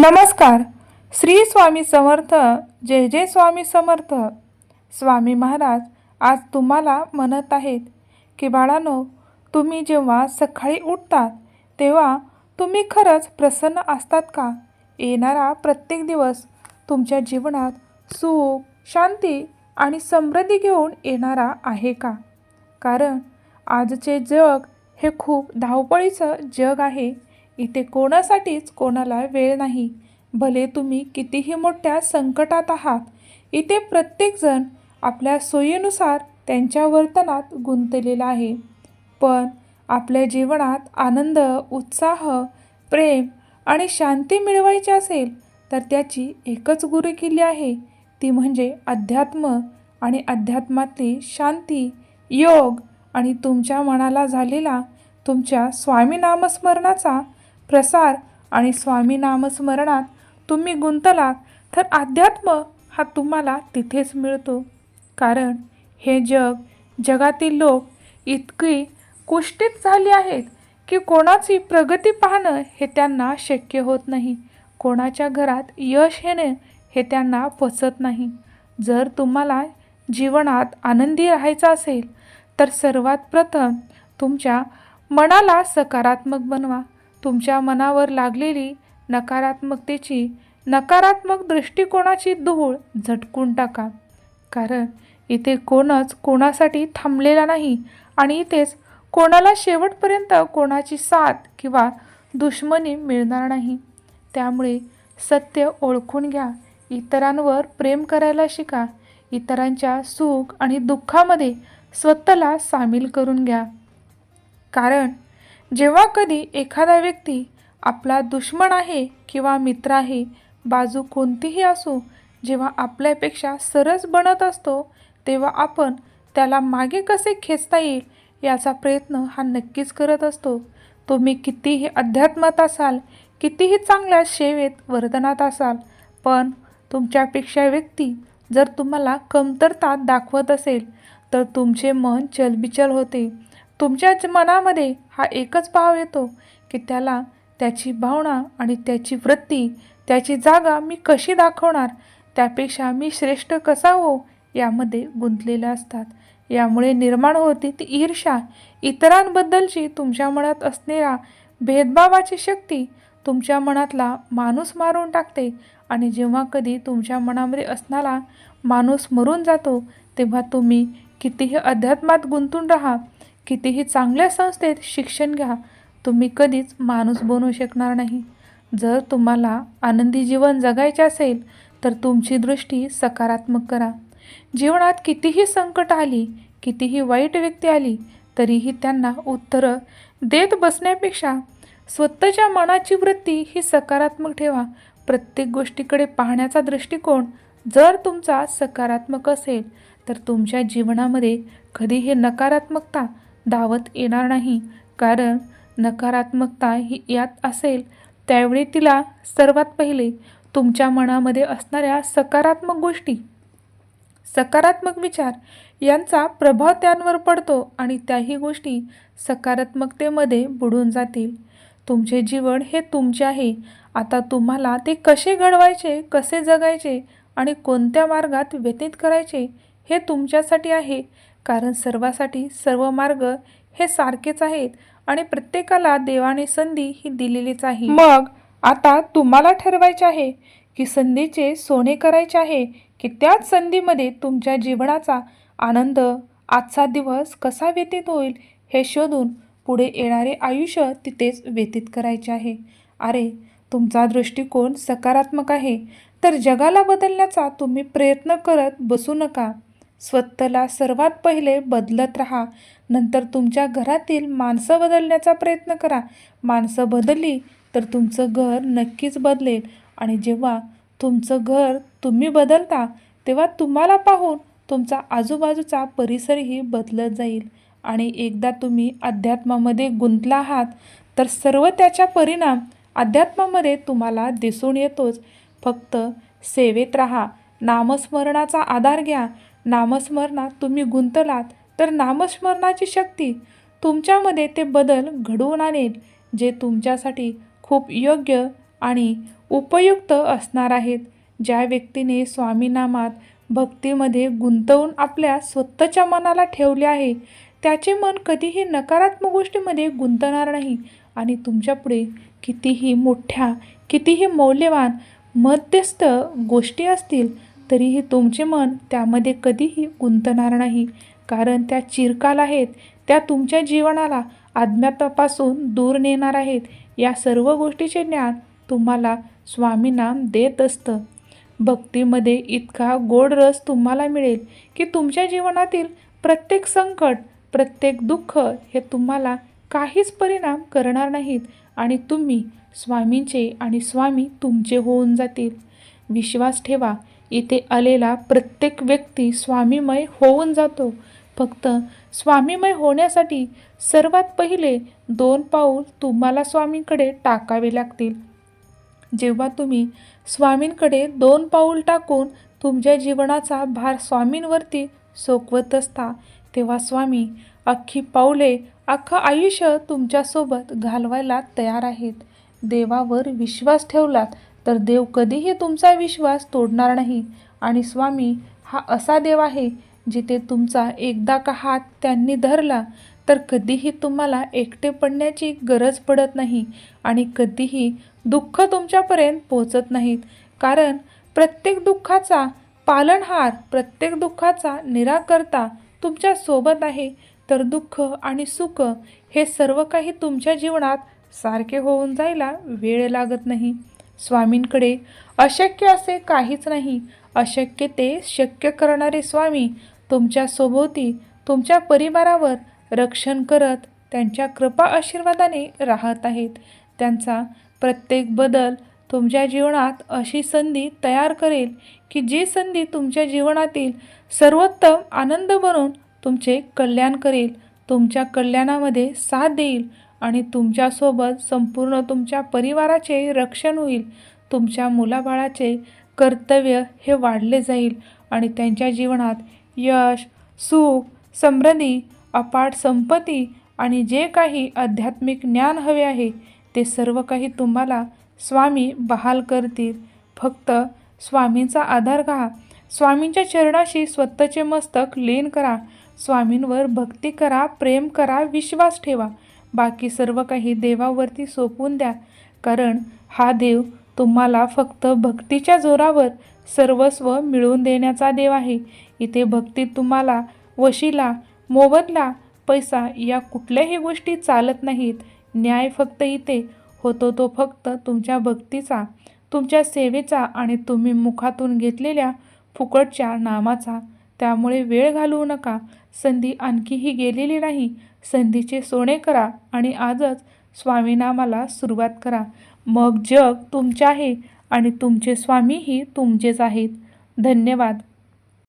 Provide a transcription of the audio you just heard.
नमस्कार. श्री स्वामी समर्थ जय जय स्वामी समर्थ. स्वामी महाराज आज तुम्हाला म्हणत आहेत की बाळानो तुम्ही जेव्हा सकाळी उठतात तेव्हा तुम्ही खरंच प्रसन्न असतात का? येणारा प्रत्येक दिवस तुमच्या जीवनात सुख शांती आणि समृद्धी घेऊन येणारा आहे का? कारण आजचे जग हे खूप धावपळीचं जग आहे. इथे कोणासाठीच कोणाला वेळ नाही. भले तुम्ही कितीही मोठ्या संकटात आहात इथे प्रत्येकजण आपल्या सोयीनुसार त्यांच्या वर्तनात गुंतलेला आहे. पण आपल्या जीवनात आनंद उत्साह प्रेम आणि शांती मिळवायची असेल तर त्याची एकच गुरुकिल्ली आहे. ती म्हणजे अध्यात्म आणि अध्यात्मातली शांती योग आणि तुमच्या मनाला झालेला तुमच्या स्वामी नामस्मरणाचा प्रसार आणि स्वामी नामस्मरणात तुम्ही गुंतलात तर अध्यात्म हा तुम्हाला तिथेच मिळतो. कारण हे जग जगातील लोक इतकी कुष्टित झाली आहेत की कोणाची प्रगती पाहणं हे त्यांना शक्य होत नाही. कोणाच्या घरात यश येणे हे त्यांना पचत नाही. जर तुम्हाला जीवनात आनंदी राहायचं असेल तर सर्वात प्रथम तुमच्या मनाला सकारात्मक बनवा. तुमच्या मनावर लागलेली नकारात्मकतेची नकारात्मक दृष्टिकोनाची धूळ झटकून टाका. कारण इथे कोणच कोणासाठी थांबलेला नाही आणि इथेच कोणाला शेवटपर्यंत कोणाची साथ किंवा दुश्मनी मिळणार नाही. त्यामुळे सत्य ओळखून घ्या इतरांवर प्रेम करायला शिका इतरांच्या सुख आणि दुःखामध्ये स्वतःला सामील करून घ्या. कारण जेव्हा कधी एखादा व्यक्ती आपला दुश्मन आहे किंवा मित्र आहे बाजू कोणतीही असो जेव्हा आपल्यापेक्षा सरस बनत असतो तेव्हा आपण त्याला मागे कसे खेचता येईल याचा प्रयत्न हा नक्कीच करत असतो. तुम्ही कितीही अध्यात्मात असाल कितीही चांगल्या सेवेत वर्तनात असाल पण तुमच्यापेक्षा व्यक्ती जर तुम्हाला कमतरता दाखवत असेल तर तुमचे मन चलबिचल होते. तुमच्याच मनामध्ये हा एकच भाव येतो की त्याला त्याची भावना आणि त्याची वृत्ती त्याची जागा मी कशी दाखवणार? त्यापेक्षा मी श्रेष्ठ कसा हो? यामध्ये गुंतलेल्या असतात. यामुळे निर्माण होते ती ईर्षा इतरांबद्दलची तुमच्या मनात असणाऱ्या भेदभावाची शक्ती तुमच्या मनातला माणूस मारून टाकते आणि जेव्हा कधी तुमच्या मनामध्ये असणारा माणूस मरून जातो तेव्हा तुम्ही कितीही अध्यात्मात गुंतून राहा कितीही चांगल्या संस्थेत शिक्षण घ्या तुम्ही कधीच माणूस बनू शकणार नाही. जर तुम्हाला आनंदी जीवन जगायचे असेल तर तुमची दृष्टी सकारात्मक करा. जीवनात कितीही संकट आली कितीही वाईट व्यक्ती आली तरीही त्यांना उत्तरं देत बसण्यापेक्षा स्वतःच्या मनाची वृत्ती ही सकारात्मक ठेवा. प्रत्येक गोष्टीकडे पाहण्याचा दृष्टिकोन जर तुमचा सकारात्मक असेल तर तुमच्या जीवनामध्ये कधीही नकारात्मकता धावत येणार नाही. कारण नकारात्मकता ही यात असेल त्यावेळी तिला सर्वात पहिले तुमच्या मनामध्ये असणाऱ्या सकारात्मक गोष्टी सकारात्मक विचार यांचा प्रभाव त्यांवर पडतो आणि त्याही गोष्टी सकारात्मकतेमध्ये बुडून जातील. तुमचे जीवन हे तुमचे आहे. आता तुम्हाला ते कसे घडवायचे कसे जगायचे आणि कोणत्या मार्गात व्यतीत करायचे हे तुमच्यासाठी आहे. कारण सर्वासाठी सर्व मार्ग हे सारखेच आहेत आणि प्रत्येकाला देवाने संधी ही दिलेलीच आहे. मग आता तुम्हाला ठरवायचे आहे की संधीचे सोने करायचे आहे की त्याच संधीमध्ये तुमच्या जीवनाचा आनंद आजचा दिवस कसा व्यतीत होईल हे शोधून पुढे येणारे आयुष्य तिथेच व्यतीत करायचे आहे. अरे तुमचा दृष्टिकोन सकारात्मक आहे. तर जगाला बदलण्याचा तुम्ही प्रयत्न करत बसू नका. स्वतःला सर्वात पहिले बदलत राहा. नंतर तुमच्या घरातील माणसं बदलण्याचा प्रयत्न करा. माणसं बदलली तर तुमचं घर नक्कीच बदलेल. आणि जेव्हा तुमचं घर तुम्ही बदलता तेव्हा तुम्हाला पाहून तुमचा आजूबाजूचा परिसरही बदलत जाईल. आणि एकदा तुम्ही अध्यात्मामध्ये गुंतला आहात तर सर्व त्याचा परिणाम अध्यात्मामध्ये तुम्हाला दिसून येतोच. फक्त सेवेत राहा. नामस्मरणाचा आधार घ्या. नामस्मरणात तुम्ही गुंतलात तर नामस्मरणाची शक्ती तुमच्यामध्ये ते बदल घडवून आणेल जे तुमच्यासाठी खूप योग्य आणि उपयुक्त असणार आहेत. ज्या व्यक्तीने स्वामीनामात भक्तीमध्ये गुंतवून आपल्या स्वतःच्या मनाला ठेवले आहे त्याचे मन कधीही नकारात्मक गोष्टीमध्ये गुंतणार नाही आणि तुमच्यापुढे कितीही मोठ्या कितीही मौल्यवान मध्यस्थ गोष्टी असतील तरीही तुमचे मन त्यामध्ये कधीही गुंतणार नाही. कारण त्या चिरकाल आहेत त्या तुमच्या जीवनाला अज्ञातापासून दूर नेणार आहेत. या सर्व गोष्टीचे ज्ञान तुम्हाला स्वामीनाम देत असतं. भक्तीमध्ये इतका गोड रस तुम्हाला मिळेल की तुमच्या जीवनातील प्रत्येक संकट प्रत्येक दुःख हे तुम्हाला काहीच परिणाम करणार नाहीत आणि तुम्ही स्वामींचे आणि स्वामी तुमचे होऊन जातील. विश्वास ठेवा इथे आलेला प्रत्येक व्यक्ती स्वामीमय होऊन जातो. फक्त स्वामीमय होण्यासाठी सर्वात पहिले दोन पाऊल तुम्हाला स्वामींकडे टाकावे लागतील. जेव्हा तुम्ही स्वामींकडे दोन पाऊल टाकून तुमच्या जीवनाचा भार स्वामींवरती सोकवत असता तेव्हा स्वामी अख्खी पाऊले अख्खं आयुष्य तुमच्यासोबत घालवायला तयार आहेत. देवावर विश्वास ठेवलात तर देव कधीही तुमचा विश्वास तोडणार नाही. आणि स्वामी हा असा देव आहे जिथे तुमचा एकदा का हात त्यांनी धरला तर कधीही तुम्हाला एकटे पडण्याची गरज पडत नाही आणि कधीही दुःख तुमच्यापर्यंत पोचत नाहीत. कारण प्रत्येक दुःखाचा पालनहार प्रत्येक दुःखाचा निराकर्ता तुमच्यासोबत आहे. तर दुःख आणि सुख हे सर्व काही तुमच्या जीवनात सारखे होऊन जायला वेळ लागत नाही. स्वामींकडे. अशक्य असे काहीच नाही. अशक्य ते शक्य करणारे स्वामी तुमच्या सोबती तुमच्या परिवारावर रक्षण करत त्यांच्या कृपा आशीर्वादाने राहत आहेत. त्यांचा प्रत्येक बदल तुमच्या जीवनात अशी संधी तयार करेल की जी संधी तुमच्या जीवनातील सर्वोत्तम आनंद बनून तुमचे कल्याण करेल तुमच्या कल्याणामध्ये साथ देईल आणि तुमच्यासोबत संपूर्ण तुमच्या परिवाराचे रक्षण होईल. तुमच्या मुलाबाळाचे कर्तव्य हे वाढले जाईल आणि त्यांच्या जीवनात यश सुख समृद्धी अपाट संपत्ती आणि जे काही आध्यात्मिक ज्ञान हवे आहे ते सर्व काही तुम्हाला स्वामी बहाल करतील. फक्त स्वामींचा आधार घ्या. स्वामींच्या चरणाशी स्वतःचे मस्तक लीन करा. स्वामींवर भक्ती करा प्रेम करा विश्वास ठेवा. बाकी सर्व काही देवावरती सोपवून द्या. कारण हा देव तुम्हाला फक्त भक्तीच्या जोरावर सर्वस्व मिळवून देण्याचा देव आहे. इथे भक्तीत तुम्हाला वशीला मोबदला पैसा या कुठल्याही गोष्टी चालत नाहीत. न्याय फक्त इथे होतो तो फक्त तुमच्या भक्तीचा तुमच्या सेवेचा आणि तुम्ही मुखातून घेतलेल्या फुकटच्या नामाचा. त्यामुळे वेळ घालवू नका. संधी आणखीही गेलेली नाही. संधीचे सोने करा आणि आजच स्वामीनामाला सुरुवात करा. मग जग तुमचे आहे आणि तुमचे स्वामीही तुमचेच आहेत. धन्यवाद.